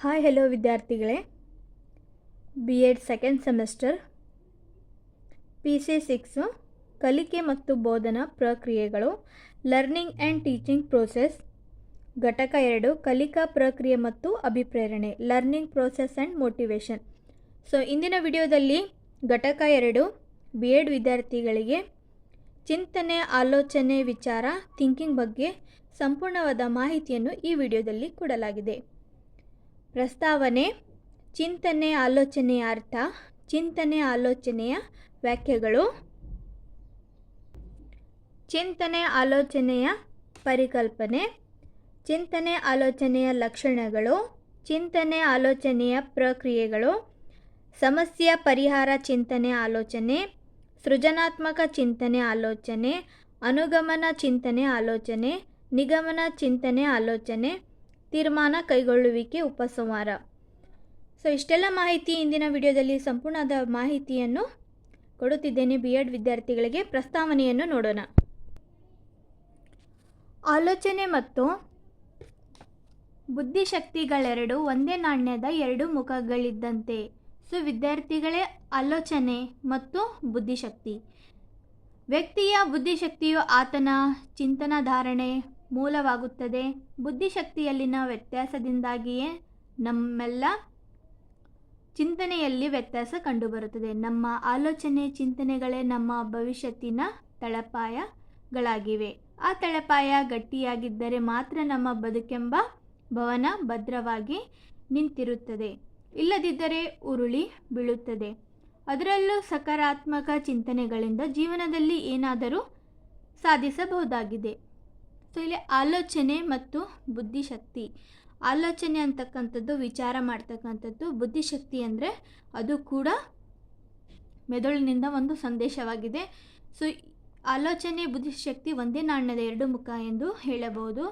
Hi hello ವಿದ್ಯಾರ್ಥಿಗಳೇ. B Ed second semester P C six ಕಲಿಕೆ ಮತ್ತು ಬೋಧನಾ ಪ್ರಕ್ರಿಯೆಗಳು ಲರ್ನಿಂಗ್ ಆ್ಯಂಡ್ ಟೀಚಿಂಗ್ ಪ್ರೋಸೆಸ್ ಘಟಕ ಎರಡು, ಕಲಿಕಾ ಪ್ರಕ್ರಿಯೆ ಮತ್ತು ಅಭಿಪ್ರೇರಣೆ learning process and motivation so ಇಂದಿನ ವಿಡಿಯೋದಲ್ಲಿ ಘಟಕ ಎರಡು ಬಿ ಎಡ್ ವಿದ್ಯಾರ್ಥಿಗಳಿಗೆ ಚಿಂತನೆ, ಆಲೋಚನೆ, ವಿಚಾರ ಥಿಂಕಿಂಗ್ ಬಗ್ಗೆ ಸಂಪೂರ್ಣವಾದ ಮಾಹಿತಿಯನ್ನು ಈ ವಿಡಿಯೋದಲ್ಲಿ ಕೊಡಲಾಗಿದೆ. ಪ್ರಸ್ತಾವನೆ, ಚಿಂತನೆ ಆಲೋಚನೆಯ ಅರ್ಥ, ಚಿಂತನೆ ಆಲೋಚನೆಯ ವ್ಯಾಖ್ಯೆಗಳು. ಚಿಂತನೆ ಆಲೋಚನೆಯ ಪರಿಕಲ್ಪನೆ, ಚಿಂತನೆ ಆಲೋಚನೆಯ ಲಕ್ಷಣಗಳು, ಚಿಂತನೆ ಆಲೋಚನೆಯ ಪ್ರಕ್ರಿಯೆಗಳು. ಸಮಸ್ಯೆ ಪರಿಹಾರ ಚಿಂತನೆ ಆಲೋಚನೆ, ಸೃಜನಾತ್ಮಕ ಚಿಂತನೆ ಆಲೋಚನೆ, ಅನುಗಮನ ಚಿಂತನೆ ಆಲೋಚನೆ, ನಿಗಮನ ಚಿಂತನೆ ಆಲೋಚನೆ. ತೀರ್ಮಾನ ಕೈಗೊಳ್ಳುವಿಕೆ ಉಪಸಂಹಾರ. ಸೊ ಇಷ್ಟೆಲ್ಲ ಮಾಹಿತಿ ಇಂದಿನ ವಿಡಿಯೋದಲ್ಲಿ ಸಂಪೂರ್ಣವಾದ ಮಾಹಿತಿಯನ್ನು ಕೊಡುತ್ತಿದ್ದೇನೆ ಬಿ ಎಡ್ ವಿದ್ಯಾರ್ಥಿಗಳಿಗೆ. ಪ್ರಸ್ತಾವನೆಯನ್ನು ನೋಡೋಣ. ಆಲೋಚನೆ ಮತ್ತು ಬುದ್ಧಿಶಕ್ತಿಗಳೆರಡು ಒಂದೇ ನಾಣ್ಯದ ಎರಡು ಮುಖಗಳಿದ್ದಂತೆ. ಸೊ ವಿದ್ಯಾರ್ಥಿಗಳೇ ಆಲೋಚನೆ ಮತ್ತು ಬುದ್ಧಿಶಕ್ತಿ. ವ್ಯಕ್ತಿಯ ಬುದ್ಧಿಶಕ್ತಿಯು ಆತನ ಚಿಂತನಧಾರಣೆ ಮೂಲವಾಗುತ್ತದೆ. ಬುದ್ಧಿಶಕ್ತಿಯಲ್ಲಿನ ವ್ಯತ್ಯಾಸದಿಂದಾಗಿಯೇ ನಮ್ಮೆಲ್ಲ ಚಿಂತನೆಯಲ್ಲಿ ವ್ಯತ್ಯಾಸ ಕಂಡುಬರುತ್ತದೆ. ನಮ್ಮ ಆಲೋಚನೆ, ಚಿಂತನೆಗಳೇ ನಮ್ಮ ಭವಿಷ್ಯತ್ತಿನ ತಳಪಾಯಗಳಾಗಿವೆ. ಆ ತಳಪಾಯ ಗಟ್ಟಿಯಾಗಿದ್ದರೆ ಮಾತ್ರ ನಮ್ಮ ಬದುಕೆಂಬ ಭವನ ಭದ್ರವಾಗಿ ನಿಂತಿರುತ್ತದೆ. ಇಲ್ಲದಿದ್ದರೆ ಉರುಳಿ ಬೀಳುತ್ತದೆ. ಅದರಲ್ಲೂ ಸಕಾರಾತ್ಮಕ ಚಿಂತನೆಗಳಿಂದ ಜೀವನದಲ್ಲಿ ಏನಾದರೂ ಸಾಧಿಸಬಹುದಾಗಿದೆ. ಸೊ ಇಲ್ಲಿ ಆಲೋಚನೆ ಮತ್ತು ಬುದ್ಧಿಶಕ್ತಿ. ಆಲೋಚನೆ ಅಂತಕ್ಕಂಥದ್ದು, ವಿಚಾರ ಮಾಡ್ತಕ್ಕಂಥದ್ದು, ಬುದ್ಧಿಶಕ್ತಿ ಅಂದರೆ ಅದು ಕೂಡ ಮೆದುಳಿನಿಂದ ಒಂದು ಸಂದೇಶವಾಗಿದೆ. ಸೊ ಆಲೋಚನೆ, ಬುದ್ಧಿಶಕ್ತಿ ಒಂದೇ ನಾಣ್ಯದ ಎರಡು ಮುಖ ಎಂದು ಹೇಳಬಹುದು.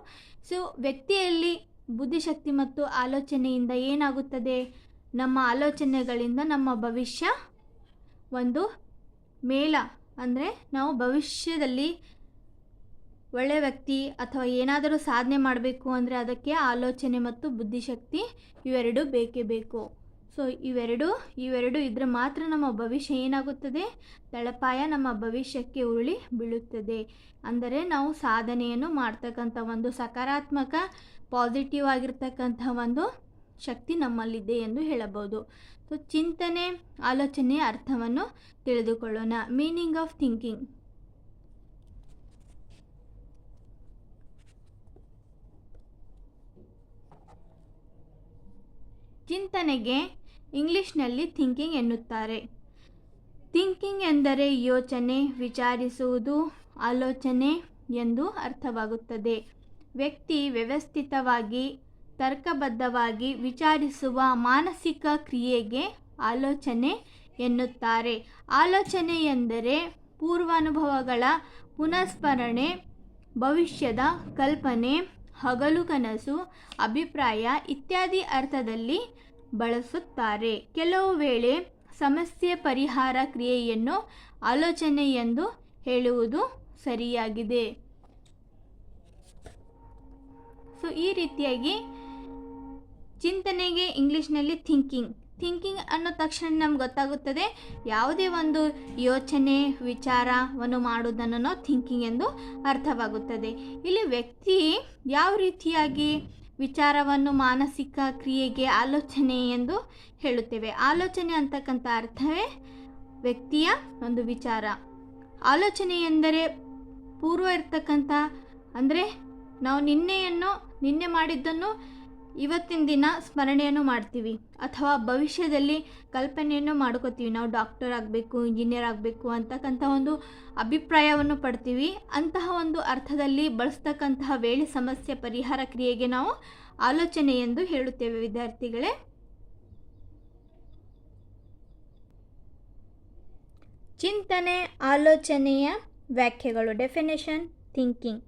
ಸೊ ವ್ಯಕ್ತಿಯಲ್ಲಿ ಬುದ್ಧಿಶಕ್ತಿ ಮತ್ತು ಆಲೋಚನೆಯಿಂದ ಏನಾಗುತ್ತದೆ? ನಮ್ಮ ಆಲೋಚನೆಗಳಿಂದ ನಮ್ಮ ಭವಿಷ್ಯ ಒಂದು ಮೇಳ. ಅಂದರೆ ನಾವು ಭವಿಷ್ಯದಲ್ಲಿ ಒಳ್ಳೆಯ ವ್ಯಕ್ತಿ ಅಥವಾ ಏನಾದರೂ ಸಾಧನೆ ಮಾಡಬೇಕು ಅಂದರೆ ಅದಕ್ಕೆ ಆಲೋಚನೆ ಮತ್ತು ಬುದ್ಧಿಶಕ್ತಿ ಇವೆರಡು ಬೇಕೇ ಬೇಕು. ಸೊ ಇವೆರಡು ಇವೆರಡು ಇದ್ರೆ ಮಾತ್ರ ನಮ್ಮ ಭವಿಷ್ಯ ಏನಾಗುತ್ತದೆ? ತಳಪಾಯ ನಮ್ಮ ಭವಿಷ್ಯಕ್ಕೆ ಉರುಳಿ ಬೀಳುತ್ತದೆ. ಅಂದರೆ ನಾವು ಸಾಧನೆಯನ್ನು ಮಾಡ್ತಕ್ಕಂಥ ಒಂದು ಸಕಾರಾತ್ಮಕ ಪಾಸಿಟಿವ್ ಆಗಿರ್ತಕ್ಕಂಥ ಒಂದು ಶಕ್ತಿ ನಮ್ಮಲ್ಲಿದೆ ಎಂದು ಹೇಳಬಹುದು. ಸೊ ಚಿಂತನೆ, ಆಲೋಚನೆ ಅರ್ಥವನ್ನು ತಿಳಿದುಕೊಳ್ಳೋಣ. ಮೀನಿಂಗ್ ಆಫ್ ಥಿಂಕಿಂಗ್ ಚಿಂತನೆಗೆ ಇಂಗ್ಲಿಷ್ನಲ್ಲಿ ಥಿಂಕಿಂಗ್ ಎನ್ನುತ್ತಾರೆ. ಥಿಂಕಿಂಗ್ ಎಂದರೆ ಯೋಚನೆ, ವಿಚಾರಿಸುವುದು, ಆಲೋಚನೆ ಎಂದು ಅರ್ಥವಾಗುತ್ತದೆ. ವ್ಯಕ್ತಿ ವ್ಯವಸ್ಥಿತವಾಗಿ, ತರ್ಕಬದ್ಧವಾಗಿ ವಿಚಾರಿಸುವ ಮಾನಸಿಕ ಕ್ರಿಯೆಗೆ ಆಲೋಚನೆ ಎನ್ನುತ್ತಾರೆ. ಆಲೋಚನೆ ಎಂದರೆ ಪೂರ್ವಾನುಭವಗಳ ಪುನಃಸ್ಮರಣೆ, ಭವಿಷ್ಯದ ಕಲ್ಪನೆ, ಹಗಲು ಕನಸು, ಅಭಿಪ್ರಾಯ ಇತ್ಯಾದಿ ಅರ್ಥದಲ್ಲಿ ಬಳಸುತ್ತಾರೆ. ಕೆಲವು ವೇಳೆ ಸಮಸ್ಯೆ ಪರಿಹಾರ ಕ್ರಿಯೆಯನ್ನು ಆಲೋಚನೆ ಎಂದು ಹೇಳುವುದು ಸರಿಯಾಗಿದೆ. ಸೊ ಈ ರೀತಿಯಾಗಿ ಚಿಂತನೆಗೆ ಇಂಗ್ಲೀಷ್ನಲ್ಲಿ ಥಿಂಕಿಂಗ್ ಥಿಂಕಿಂಗ್ ಅನ್ನೋ ತಕ್ಷಣ ನಮ್ಗೆ ಗೊತ್ತಾಗುತ್ತದೆ ಯಾವುದೇ ಒಂದು ಯೋಚನೆ, ವಿಚಾರವನ್ನು ಮಾಡುವುದನ್ನು ಥಿಂಕಿಂಗ್ ಎಂದು ಅರ್ಥವಾಗುತ್ತದೆ. ಇಲ್ಲಿ ವ್ಯಕ್ತಿ ಯಾವ ರೀತಿಯಾಗಿ ವಿಚಾರವನ್ನು ಮಾನಸಿಕ ಕ್ರಿಯೆಗೆ ಆಲೋಚನೆ ಎಂದು ಹೇಳುತ್ತೇವೆ. ಆಲೋಚನೆ ಅಂತಕ್ಕಂಥ ಅರ್ಥವೇ ವ್ಯಕ್ತಿಯ ಒಂದು ವಿಚಾರ. ಆಲೋಚನೆ ಎಂದರೆ ಪೂರ್ವ ಇರ್ತಕ್ಕಂಥ, ಅಂದರೆ ನಾವು ನಿನ್ನೆಯನ್ನು, ನಿನ್ನೆ ಮಾಡಿದ್ದನ್ನು ಇವತ್ತಿನ ದಿನ ಸ್ಮರಣೆಯನ್ನು ಮಾಡ್ತೀವಿ. ಅಥವಾ ಭವಿಷ್ಯದಲ್ಲಿ ಕಲ್ಪನೆಯನ್ನು ಮಾಡ್ಕೋತೀವಿ. ನಾವು ಡಾಕ್ಟರ್ ಆಗಬೇಕು ಇಂಜಿನಿಯರ್ ಆಗಬೇಕು ಅಂತಕ್ಕಂಥ ಒಂದು ಅಭಿಪ್ರಾಯವನ್ನು ಪಡ್ತೀವಿ. ಅಂತಹ ಒಂದು ಅರ್ಥದಲ್ಲಿ ಬಳಸ್ತಕ್ಕಂತಹ ವೇಳೆ ಸಮಸ್ಯೆ ಪರಿಹಾರ ಕ್ರಿಯೆಗೆ ನಾವು ಆಲೋಚನೆ ಎಂದು ಹೇಳುತ್ತೇವೆ ವಿದ್ಯಾರ್ಥಿಗಳೇ. ಚಿಂತನೆ, ಆಲೋಚನೆಯ ವ್ಯಾಖ್ಯೆಗಳು. ಡೆಫಿನೇಷನ್ ಥಿಂಕಿಂಗ್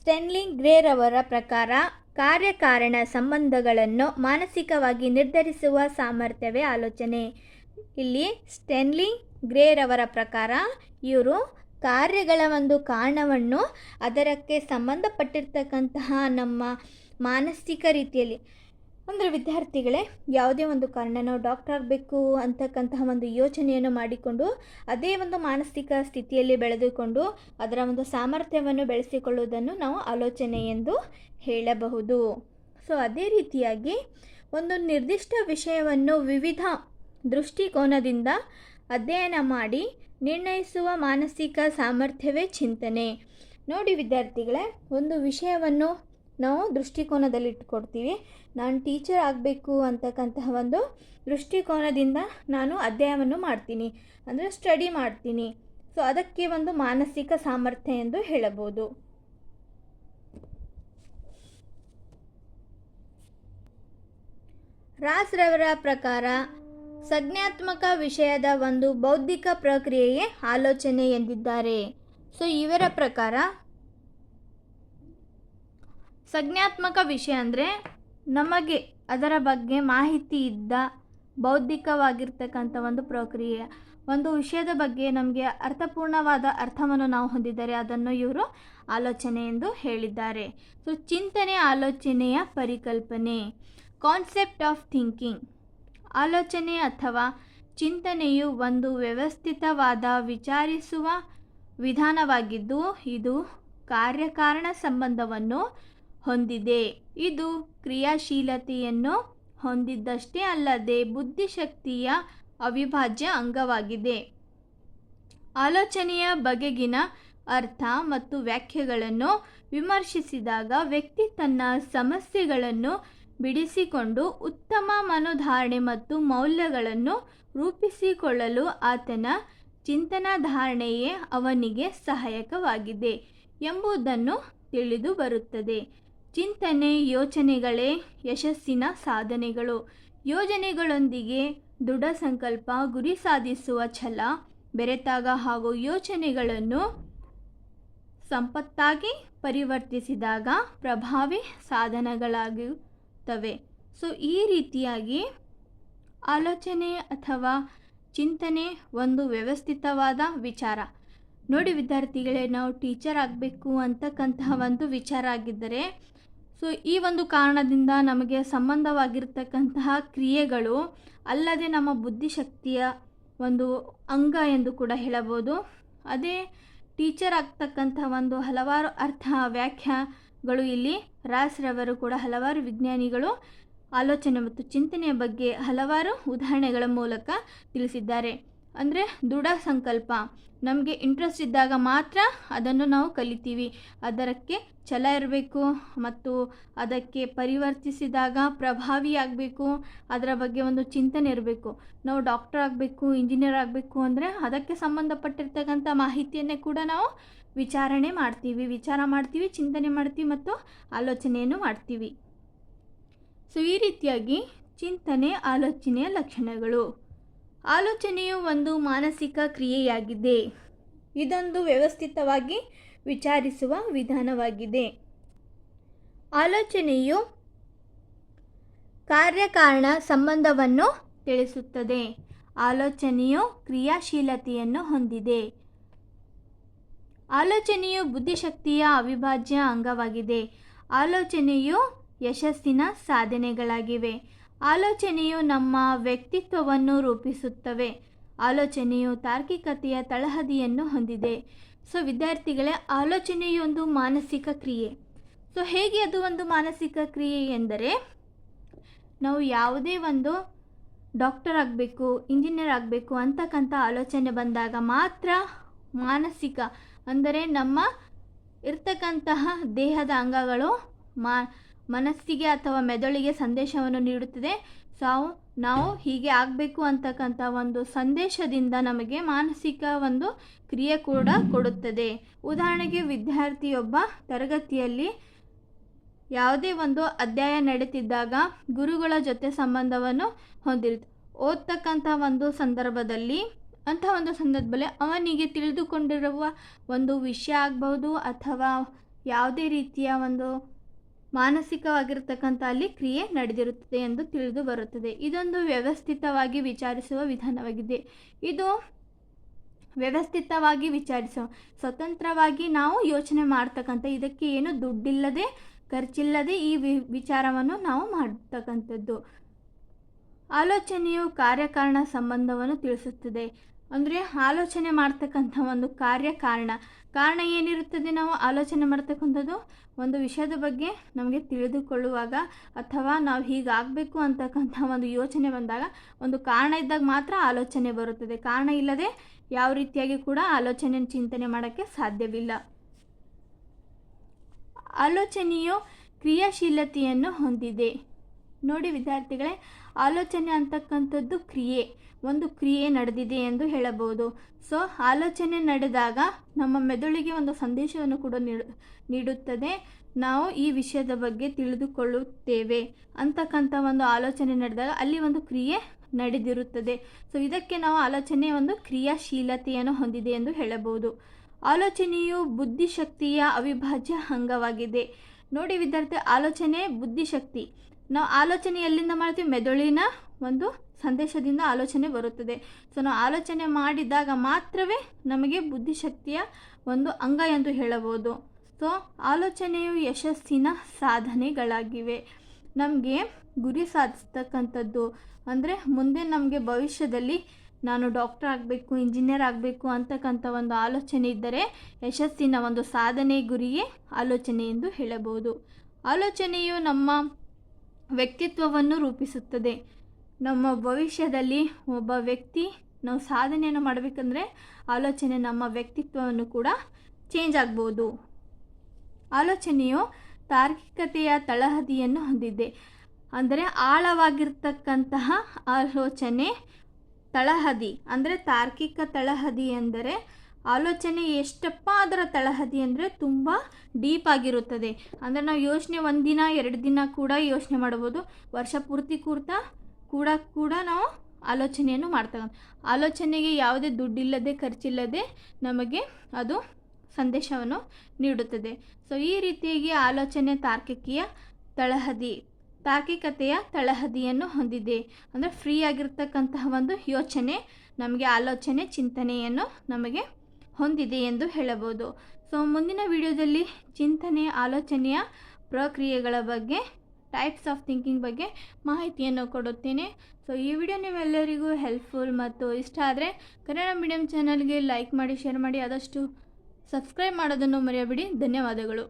ಸ್ಟೆನ್ಲಿ ಗ್ರೇರವರ ಪ್ರಕಾರ ಕಾರ್ಯಕಾರಣ ಸಂಬಂಧಗಳನ್ನು ಮಾನಸಿಕವಾಗಿ ನಿರ್ಧರಿಸುವ ಸಾಮರ್ಥ್ಯವೇ ಆಲೋಚನೆ. ಇಲ್ಲಿ ಸ್ಟೆನ್ಲಿ ಗ್ರೇರವರ ಪ್ರಕಾರ ಇವರು ಕಾರ್ಯಗಳ ಒಂದು ಕಾರಣವನ್ನು ಅದರಕ್ಕೆ ಸಂಬಂಧಪಟ್ಟಿರ್ತಕ್ಕಂತಹ ನಮ್ಮ ಮಾನಸಿಕ ರೀತಿಯಲ್ಲಿ ಅಂದರೆ ವಿದ್ಯಾರ್ಥಿಗಳೇ, ಯಾವುದೇ ಒಂದು ಕಾರಣ ನಾವು ಡಾಕ್ಟರ್ ಆಗಬೇಕು ಅಂತಕ್ಕಂತಹ ಒಂದು ಯೋಚನೆಯನ್ನು ಮಾಡಿಕೊಂಡು, ಅದೇ ಒಂದು ಮಾನಸಿಕ ಸ್ಥಿತಿಯಲ್ಲಿ ಬೆಳೆದುಕೊಂಡು, ಅದರ ಒಂದು ಸಾಮರ್ಥ್ಯವನ್ನು ಬೆಳೆಸಿಕೊಳ್ಳುವುದನ್ನು ನಾವು ಆಲೋಚನೆ ಎಂದು ಹೇಳಬಹುದು. ಸೊ ಅದೇ ರೀತಿಯಾಗಿ ಒಂದು ನಿರ್ದಿಷ್ಟ ವಿಷಯವನ್ನು ವಿವಿಧ ದೃಷ್ಟಿಕೋನದಿಂದ ಅಧ್ಯಯನ ಮಾಡಿ, ನಿರ್ಣಯಿಸುವ ಮಾನಸಿಕ ಸಾಮರ್ಥ್ಯವೇ ಚಿಂತನೆ. ನೋಡಿ ವಿದ್ಯಾರ್ಥಿಗಳೇ, ಒಂದು ವಿಷಯವನ್ನು ನಾವು ದೃಷ್ಟಿಕೋನದಲ್ಲಿ ಇಟ್ಕೊಡ್ತೀವಿ ನಾನು ಟೀಚರ್ ಆಗಬೇಕು ಅಂತಕ್ಕಂತಹ ಒಂದು ದೃಷ್ಟಿಕೋನದಿಂದ ನಾನು ಅಧ್ಯಯನವನ್ನು ಮಾಡ್ತೀನಿ. ಅಂದರೆ ಸ್ಟಡಿ ಮಾಡ್ತೀನಿ. ಸೊ ಅದಕ್ಕೆ ಒಂದು ಮಾನಸಿಕ ಸಾಮರ್ಥ್ಯ ಎಂದು ಹೇಳಬಹುದು. ರಾಸ್ರವರ ಪ್ರಕಾರ, ಸಂಜ್ಞಾತ್ಮಕ ವಿಷಯದ ಒಂದು ಬೌದ್ಧಿಕ ಪ್ರಕ್ರಿಯೆಯೇ ಆಲೋಚನೆ ಎಂದಿದ್ದಾರೆ. ಸೊ ಇವರ ಪ್ರಕಾರ ಸಂಜ್ಞಾತ್ಮಕ ವಿಷಯ ಅಂದರೆ ನಮಗೆ ಅದರ ಬಗ್ಗೆ ಮಾಹಿತಿ ಇದ್ದ ಬೌದ್ಧಿಕವಾಗಿರ್ತಕ್ಕಂಥ ಒಂದು ಪ್ರಕ್ರಿಯೆ. ಒಂದು ವಿಷಯದ ಬಗ್ಗೆ ನಮಗೆ ಅರ್ಥಪೂರ್ಣವಾದ ಅರ್ಥವನ್ನು ನಾವು ಹೊಂದಿದ್ದರೆ ಅದನ್ನು ಇವರು ಆಲೋಚನೆ ಎಂದು ಹೇಳಿದ್ದಾರೆ. ಸೊ ಚಿಂತನೆ ಆಲೋಚನೆಯ ಪರಿಕಲ್ಪನೆ. ಕಾನ್ಸೆಪ್ಟ್ ಆಫ್ ಥಿಂಕಿಂಗ್ ಆಲೋಚನೆ ಅಥವಾ ಚಿಂತನೆಯು ಒಂದು ವ್ಯವಸ್ಥಿತವಾದ ವಿಚಾರಿಸುವ ವಿಧಾನವಾಗಿದ್ದು, ಇದು ಕಾರ್ಯಕಾರಣ ಸಂಬಂಧವನ್ನು ಹೊಂದಿದೆ. ಇದು ಕ್ರಿಯಾಶೀಲತೆಯನ್ನು ಹೊಂದಿದ್ದಷ್ಟೇ ಅಲ್ಲದೆ ಬುದ್ಧಿಶಕ್ತಿಯ ಅವಿಭಾಜ್ಯ ಅಂಗವಾಗಿದೆ. ಆಲೋಚನೆಯ ಬಗೆಗಿನ ಅರ್ಥ ಮತ್ತು ವ್ಯಾಖ್ಯೆಗಳನ್ನು ವಿಮರ್ಶಿಸಿದಾಗ ವ್ಯಕ್ತಿ ತನ್ನ ಸಮಸ್ಯೆಗಳನ್ನು ಬಿಡಿಸಿಕೊಂಡು ಉತ್ತಮ ಮನೋಧಾರಣೆ ಮತ್ತು ಮೌಲ್ಯಗಳನ್ನು ರೂಪಿಸಿಕೊಳ್ಳಲು ಆತನ ಚಿಂತನಾಧಾರಣೆಯೇ ಅವನಿಗೆ ಸಹಾಯಕವಾಗಿದೆ ಎಂಬುದನ್ನು ತಿಳಿದು ಬರುತ್ತದೆ. ಚಿಂತನೆ ಯೋಚನೆಗಳೇ ಯಶಸ್ಸಿನ ಸಾಧನೆಗಳು. ಯೋಜನೆಗಳೊಂದಿಗೆ ದೃಢ ಸಂಕಲ್ಪ, ಗುರಿ ಸಾಧಿಸುವ ಛಲ, ಬೆರೆತಾಗ ಹಾಗೂ ಯೋಚನೆಗಳನ್ನು ಸಂಪತ್ತಾಗಿ ಪರಿವರ್ತಿಸಿದಾಗ ಪ್ರಭಾವಿ ಸಾಧನಗಳಾಗುತ್ತವೆ. ಸೊ, ಈ ರೀತಿಯಾಗಿ ಆಲೋಚನೆ ಅಥವಾ ಚಿಂತನೆ ಒಂದು ವ್ಯವಸ್ಥಿತವಾದ ವಿಚಾರ. ನೋಡಿ ವಿದ್ಯಾರ್ಥಿಗಳೇ, ನಾವು ಟೀಚರ್ ಆಗಬೇಕು ಅಂತಕ್ಕಂತಹ ಒಂದು ವಿಚಾರ ಆಗಿದ್ದರೆ ಸೊ ಈ ಒಂದು ಕಾರಣದಿಂದ ನಮಗೆ ಸಂಬಂಧವಾಗಿರ್ತಕ್ಕಂತಹ ಕ್ರಿಯೆಗಳು ಅಲ್ಲದೆ ನಮ್ಮ ಬುದ್ಧಿಶಕ್ತಿಯ ಒಂದು ಅಂಗ ಎಂದು ಕೂಡ ಹೇಳಬಹುದು. ಅದೇ ಟೀಚರ್ ಆಗ್ತಕ್ಕಂಥ ಒಂದು ಹಲವಾರು ಅರ್ಥ ವ್ಯಾಖ್ಯಗಳು ಇಲ್ಲಿ. ರಾಸ್ರವರು ಕೂಡ ಹಲವಾರು ವಿಜ್ಞಾನಿಗಳು ಆಲೋಚನೆ ಮತ್ತು ಚಿಂತನೆಯ ಬಗ್ಗೆ ಹಲವಾರು ಉದಾಹರಣೆಗಳ ಮೂಲಕ ತಿಳಿಸಿದ್ದಾರೆ. ಅಂದರೆ ದೃಢ ಸಂಕಲ್ಪ. ನಮಗೆ ಇಂಟ್ರೆಸ್ಟ್ ಇದ್ದಾಗ ಮಾತ್ರ ಅದನ್ನು ನಾವು ಕಲಿತೀವಿ. ಅದಕ್ಕೆ ಛಲ ಇರಬೇಕು ಮತ್ತು ಅದಕ್ಕೆ ಪರಿವರ್ತಿಸಿದಾಗ ಪ್ರಭಾವಿಯಾಗಬೇಕು ಅದರ ಬಗ್ಗೆ ಒಂದು ಚಿಂತನೆ ಇರಬೇಕು. ನಾವು ಡಾಕ್ಟರ್ ಆಗಬೇಕು ಇಂಜಿನಿಯರ್ ಆಗಬೇಕು ಅಂದರೆ ಅದಕ್ಕೆ ಸಂಬಂಧಪಟ್ಟಿರ್ತಕ್ಕಂಥ ಮಾಹಿತಿಯನ್ನೇ ಕೂಡ ನಾವು ವಿಚಾರಣೆ ಮಾಡ್ತೀವಿ, ವಿಚಾರ ಮಾಡ್ತೀವಿ, ಚಿಂತನೆ ಮಾಡ್ತೀವಿ ಮತ್ತು ಆಲೋಚನೆಯನ್ನು ಮಾಡ್ತೀವಿ. ಸೊ, ಈ ರೀತಿಯಾಗಿ ಚಿಂತನೆ, ಆಲೋಚನೆಯ ಲಕ್ಷಣಗಳು. ಆಲೋಚನೆಯು ಒಂದು ಮಾನಸಿಕ ಕ್ರಿಯೆಯಾಗಿದೆ. ಇದೊಂದು ವ್ಯವಸ್ಥಿತವಾಗಿ ವಿಚಾರಿಸುವ ವಿಧಾನವಾಗಿದೆ. ಆಲೋಚನೆಯು ಕಾರ್ಯಕಾರಣ ಸಂಬಂಧವನ್ನು ತಿಳಿಸುತ್ತದೆ. ಆಲೋಚನೆಯು ಕ್ರಿಯಾಶೀಲತೆಯನ್ನು ಹೊಂದಿದೆ. ಆಲೋಚನೆಯು ಬುದ್ಧಿಶಕ್ತಿಯ ಅವಿಭಾಜ್ಯ ಅಂಗವಾಗಿದೆ. ಆಲೋಚನೆಯು ಯಶಸ್ಸಿನ ಸಾಧನೆಗಳಾಗಿವೆ. ಆಲೋಚನೆಯು ನಮ್ಮ ವ್ಯಕ್ತಿತ್ವವನ್ನು ರೂಪಿಸುತ್ತವೆ. ಆಲೋಚನೆಯು ತಾರ್ಕಿಕತೆಯ ತಳಹದಿಯನ್ನು ಹೊಂದಿದೆ. ಸೊ, ವಿದ್ಯಾರ್ಥಿಗಳೇ ಆಲೋಚನೆಯು ಒಂದು ಮಾನಸಿಕ ಕ್ರಿಯೆ. ಸೊ, ಹೇಗೆ ಅದು ಒಂದು ಮಾನಸಿಕ ಕ್ರಿಯೆ ಎಂದರೆ, ನಾವು ಯಾವುದೇ ಒಂದು ಡಾಕ್ಟರ್ ಆಗಬೇಕು, ಇಂಜಿನಿಯರ್ ಆಗಬೇಕು ಅಂತಕ್ಕಂಥ ಆಲೋಚನೆ ಬಂದಾಗ ಮಾತ್ರ ಮಾನಸಿಕ, ಅಂದರೆ ನಮ್ಮ ಇರ್ತಕ್ಕಂತಹ ದೇಹದ ಅಂಗಗಳು ಮಾ ಮನಸ್ಸಿಗೆ ಅಥವಾ ಮೆದುಳಿಗೆ ಸಂದೇಶವನ್ನು ನೀಡುತ್ತದೆ. ಸಾವು, ನಾವು ಹೀಗೆ ಆಗಬೇಕು ಅಂತಕ್ಕಂಥ ಒಂದು ಸಂದೇಶದಿಂದ ನಮಗೆ ಮಾನಸಿಕ ಒಂದು ಕ್ರಿಯೆ ಕೂಡ ಕೊಡುತ್ತದೆ. ಉದಾಹರಣೆಗೆ ವಿದ್ಯಾರ್ಥಿಯೊಬ್ಬ ತರಗತಿಯಲ್ಲಿ ಯಾವುದೇ ಒಂದು ಅಧ್ಯಾಯ ನಡೀತಿದ್ದಾಗ ಗುರುಗಳ ಜೊತೆ ಸಂಬಂಧವನ್ನು ಹೊಂದಿರುತ್ತೆ ಓದ್ತಕ್ಕಂಥ ಒಂದು ಸಂದರ್ಭದಲ್ಲಿ, ಅಂಥ ಒಂದು ಸಂದರ್ಭದಲ್ಲಿ ಅವನಿಗೆ ತಿಳಿದುಕೊಂಡಿರುವ ಒಂದು ವಿಷಯ ಆಗ್ಬೋದು ಅಥವಾ ಯಾವುದೇ ರೀತಿಯ ಒಂದು ಮಾನಸಿಕವಾಗಿರ್ತಕ್ಕಂಥ ಅಲ್ಲಿ ಕ್ರಿಯೆ ನಡೆದಿರುತ್ತದೆ ಎಂದು ತಿಳಿದು ಬರುತ್ತದೆ. ಇದೊಂದು ವ್ಯವಸ್ಥಿತವಾಗಿ ವಿಚಾರಿಸುವ ವಿಧಾನವಾಗಿದೆ. ಇದು ವ್ಯವಸ್ಥಿತವಾಗಿ ವಿಚಾರಿಸೋ ಸ್ವತಂತ್ರವಾಗಿ ನಾವು ಯೋಚನೆ ಮಾಡ್ತಕ್ಕಂಥ, ಇದಕ್ಕೆ ಏನು ದುಡ್ಡಿಲ್ಲದೆ, ಖರ್ಚಿಲ್ಲದೆ ಈ ವಿ, ವಿಚಾರವನ್ನು ನಾವು ಮಾಡ್ತಕ್ಕಂಥದ್ದು. ಆಲೋಚನೆಯು ಕಾರ್ಯಕಾರಣ ಸಂಬಂಧವನ್ನು ತಿಳಿಸುತ್ತದೆ. ಅಂದರೆ ಆಲೋಚನೆ ಮಾಡ್ತಕ್ಕಂಥ ಒಂದು ಕಾರ್ಯಕಾರಣ ಕಾರಣ. ಏನಿರುತ್ತದೆ? ನಾವು ಆಲೋಚನೆ ಮಾಡ್ತಕ್ಕಂಥದ್ದು ಒಂದು ವಿಷಯದ ಬಗ್ಗೆ ನಮಗೆ ತಿಳಿದುಕೊಳ್ಳುವಾಗ ಅಥವಾ ನಾವು ಹೀಗಾಗಬೇಕು ಅಂತಕ್ಕಂಥ ಒಂದು ಯೋಚನೆ ಬಂದಾಗ ಒಂದು ಕಾರಣ ಇದ್ದಾಗ ಮಾತ್ರ ಆಲೋಚನೆ ಬರುತ್ತದೆ. ಕಾರಣ ಇಲ್ಲದೆ ಯಾವ ರೀತಿಯಾಗಿ ಕೂಡ ಆಲೋಚನೆ ಚಿಂತನೆ ಮಾಡೋಕ್ಕೆ ಸಾಧ್ಯವಿಲ್ಲ. ಆಲೋಚನೆಯು ಕ್ರಿಯಾಶೀಲತೆಯನ್ನು ಹೊಂದಿದೆ. ನೋಡಿ ವಿದ್ಯಾರ್ಥಿಗಳೇ, ಆಲೋಚನೆ ಅಂತಕ್ಕಂಥದ್ದು ಕ್ರಿಯೆ. ಒಂದು ಕ್ರಿಯೆ ನಡೆದಿದೆ ಎಂದು ಹೇಳಬಹುದು. ಸೊ, ಆಲೋಚನೆ ನಡೆದಾಗ ನಮ್ಮ ಮೆದುಳಿಗೆ ಒಂದು ಸಂದೇಶವನ್ನು ಕೂಡ ನೀಡು ನೀಡುತ್ತದೆ. ನಾವು ಈ ವಿಷಯದ ಬಗ್ಗೆ ತಿಳಿದುಕೊಳ್ಳುತ್ತೇವೆ ಅಂತಕ್ಕಂಥ ಒಂದು ಆಲೋಚನೆ ನಡೆದಾಗ ಅಲ್ಲಿ ಒಂದು ಕ್ರಿಯೆ ನಡೆದಿರುತ್ತದೆ. ಸೊ, ಇದಕ್ಕೆ ನಾವು ಆಲೋಚನೆ ಒಂದು ಕ್ರಿಯಾಶೀಲತೆಯನ್ನು ಹೊಂದಿದೆ ಎಂದು ಹೇಳಬಹುದು. ಆಲೋಚನೆಯು ಬುದ್ಧಿಶಕ್ತಿಯ ಅವಿಭಾಜ್ಯ ಅಂಗವಾಗಿದೆ. ನೋಡಿ ವಿದ್ಯಾರ್ಥಿ, ಆಲೋಚನೆ ಬುದ್ಧಿಶಕ್ತಿ. ನಾವು ಆಲೋಚನೆ ಎಲ್ಲಿಂದ ಮಾಡ್ತೀವಿ, ಮೆದುಳಿನ ಒಂದು ಸಂದೇಶದಿಂದ ಆಲೋಚನೆ ಬರುತ್ತದೆ. ಸೊ ನಾವು ಆಲೋಚನೆ ಮಾಡಿದಾಗ ಮಾತ್ರವೇ ನಮಗೆ ಬುದ್ಧಿಶಕ್ತಿಯ ಒಂದು ಅಂಗ ಎಂದು ಹೇಳಬಹುದು. ಸೊ ಆಲೋಚನೆಯು ಯಶಸ್ಸಿನ ಸಾಧನೆಗಳಾಗಿವೆ. ನಮಗೆ ಗುರಿ ಸಾಧಿಸ್ತಕ್ಕಂಥದ್ದು. ಅಂದರೆ ಮುಂದೆ ನಮಗೆ ಭವಿಷ್ಯದಲ್ಲಿ ನಾನು ಡಾಕ್ಟರ್ ಆಗಬೇಕು ಇಂಜಿನಿಯರ್ ಆಗಬೇಕು ಅಂತಕ್ಕಂಥ ಒಂದು ಆಲೋಚನೆ ಇದ್ದರೆ ಯಶಸ್ಸಿನ ಒಂದು ಸಾಧನೆ ಗುರಿಯೇ ಆಲೋಚನೆ ಎಂದು ಹೇಳಬಹುದು. ಆಲೋಚನೆಯು ನಮ್ಮ ವ್ಯಕ್ತಿತ್ವವನ್ನು ರೂಪಿಸುತ್ತದೆ. ನಮ್ಮ ಭವಿಷ್ಯದಲ್ಲಿ ಒಬ್ಬ ವ್ಯಕ್ತಿ ನಾವು ಸಾಧನೆಯನ್ನು ಮಾಡಬೇಕಂದ್ರೆ ಆಲೋಚನೆ ನಮ್ಮ ವ್ಯಕ್ತಿತ್ವವನ್ನು ಕೂಡ ಚೇಂಜ್ ಆಗ್ಬೋದು. ಆಲೋಚನೆಯು ತಾರ್ಕಿಕತೆಯ ತಳಹದಿಯನ್ನು ಹೊಂದಿದೆ. ಅಂದರೆ ಆಳವಾಗಿರ್ತಕ್ಕಂತಹ ಆಲೋಚನೆ ತಳಹದಿ, ಅಂದರೆ ತಾರ್ಕಿಕ ತಳಹದಿ ಎಂದರೆ ಆಲೋಚನೆ ಎಷ್ಟಪ್ಪ ಅದರ ತಳಹದಿ ಅಂದರೆ ತುಂಬ ಡೀಪ್ ಆಗಿರುತ್ತದೆ. ಅಂದರೆ ನಾವು ಯೋಚನೆ ಒಂದಿನ, ಎರಡು ದಿನ ಕೂಡ ಯೋಚನೆ ಮಾಡ್ಬೋದು ವರ್ಷ ಪೂರ್ತಿ ಕೂರ್ತಾ ಕೂಡ ಕೂಡ ನಾವು ಆಲೋಚನೆಯನ್ನು ಮಾಡ್ತಾ ಆಲೋಚನೆಗೆ ಯಾವುದೇ ದುಡ್ಡಿಲ್ಲದೆ, ಖರ್ಚಿಲ್ಲದೆ ನಮಗೆ ಅದು ಸಂದೇಶವನ್ನು ನೀಡುತ್ತದೆ. ಸೊ ಈ ರೀತಿಯಾಗಿ ಆಲೋಚನೆ ತಾರ್ಕಿಕೀಯ ತಳಹದಿ, ತಾರ್ಕಿಕತೆಯ ತಳಹದಿಯನ್ನು ಹೊಂದಿದೆ. ಅಂದರೆ ಫ್ರೀ ಆಗಿರ್ತಕ್ಕಂತಹ ಒಂದು ಯೋಚನೆ, ನಮಗೆ ಆಲೋಚನೆ, ಚಿಂತನೆಯನ್ನು ನಮಗೆ ಹೊಂದಿದೆ ಎಂದು ಹೇಳಬಹುದು. ಸೊ ಮುಂದಿನ ವಿಡಿಯೋದಲ್ಲಿ ಚಿಂತನೆ, ಆಲೋಚನೆಯ ಪ್ರಕ್ರಿಯೆಗಳ ಬಗ್ಗೆ ಟೈಪ್ಸ್ ಆಫ್ ಥಿಂಕಿಂಗ್ ಬಗ್ಗೆ ಮಾಹಿತಿಯನ್ನು ಕೊಡುತ್ತೇನೆ. ಸೊ ಈ ವಿಡಿಯೋ ನೀವೆಲ್ಲರಿಗೂ ಹೆಲ್ಪ್ಫುಲ್ ಮತ್ತು ಇಷ್ಟ ಆದರೆ ಕನ್ನಡ ಮೀಡಿಯಂ ಚಾನಲ್ಗೆ ಲೈಕ್ ಮಾಡಿ ಶೇರ್ ಮಾಡಿ, ಆದಷ್ಟು ಸಬ್ಸ್ಕ್ರೈಬ್ ಮಾಡೋದನ್ನು ಮರೆಯಬೇಡಿ. ಧನ್ಯವಾದಗಳು.